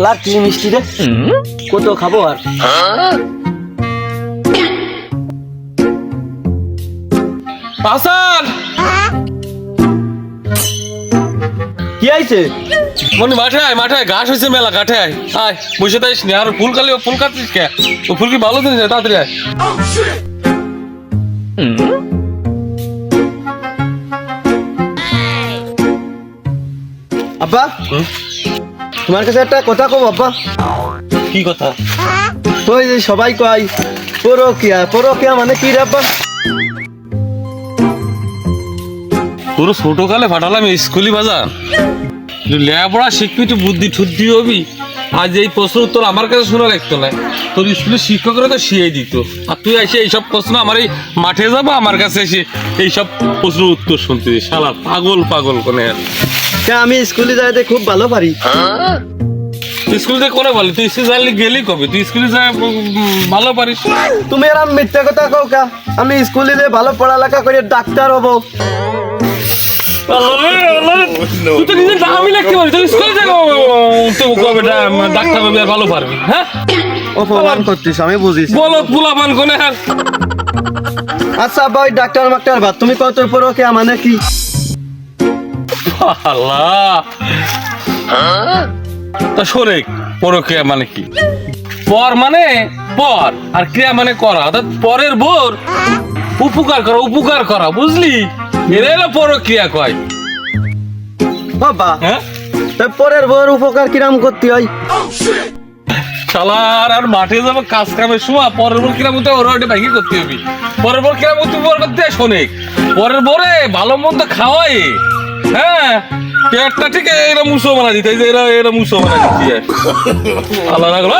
শালা কি মিষ্টি রে? কত খাব আর। হাসান কি আইছে? মনে মাঠে আয় মাঠে আয় ঘাস হয়েছে মেলা কাঠে আয়। আয় বসে তাইস নি আর ফুল কালি ফুল কাটছিস কে? ও ফুল কি ভালো জিনিস না, তাড়াতাড়ি আয়। আব্বা? তোমার কাছে একটা কথা কব আব্বা। কি কথা? ওই যে সবাই কয় পরকিয়া পরকিয়া মানে কি রে আব্বা? পুরো ছোট কালে ফাটালাম স্কুলি বাজার। লেখাপড়া শিখবি তুই বুদ্ধি ঠুদ্ধি হবি। আজ এই প্রশ্ন উত্তর আমার কাছে শোনা লাগতো না। তোর স্কুলের শিক্ষকরা তো শিখিয়ে দিত। আর তুই এসে এইসব প্রশ্ন আমার এই মাঠে যাব আমার কাছে এসে এইসব প্রশ্ন উত্তর শুনতে শালা পাগল পাগল কোনে আমি স্কুলে যাইতে খুব ভালো পারি। তুই স্কুলে কোনে বলি? তুই স্কুলে যাইলে গেলি কবে? তুই স্কুলে যা ভালো পারিস। তুমি এরম মিথ্যা কথা কও কা? আমি স্কুলে যে ভালো পড়ালেখা করে ডাক্তার হব। তুই তো নিজের নামই লিখতে পারিস তুই স্কুলে থেকে তো কবে ডাক্তার হবে ভালো পারবি হ্যাঁ অপমান করতিস আমি বুঝিস বলো পুলাপান কোনে হ্যাঁ আচ্ছা আব্বা ওই ডাক্তার মাক্তার বাদ তুমি কত পরকিয়া মানে কি আল্লাহ তা শোনে পরক্রিয়া মানে কি পর মানে পর আর ক্রিয়া মানে করা অর্থাৎ পরের বোর উপকার করা উপকার করা বুঝলি এরা হলো পরক্রিয়া কয় বাবা হ্যাঁ তা পরের বউর উপকার কিরাম করতে হয় শালার আর মাঠে যাব কাজ কামের সময় পরের বোর কিরাম হতে ওরা ওটা বাইকে করতে হবে পরের বোর কিরাম হতে বর করতে শোনে পরের বোরে ভালো মন্দ খাওয়াই হ্যাঁ পেটটা ঠিক এরা মুসো বানা দিতে যে এরা এরা মুসো বানা দিতে আল্লাহ রাখল.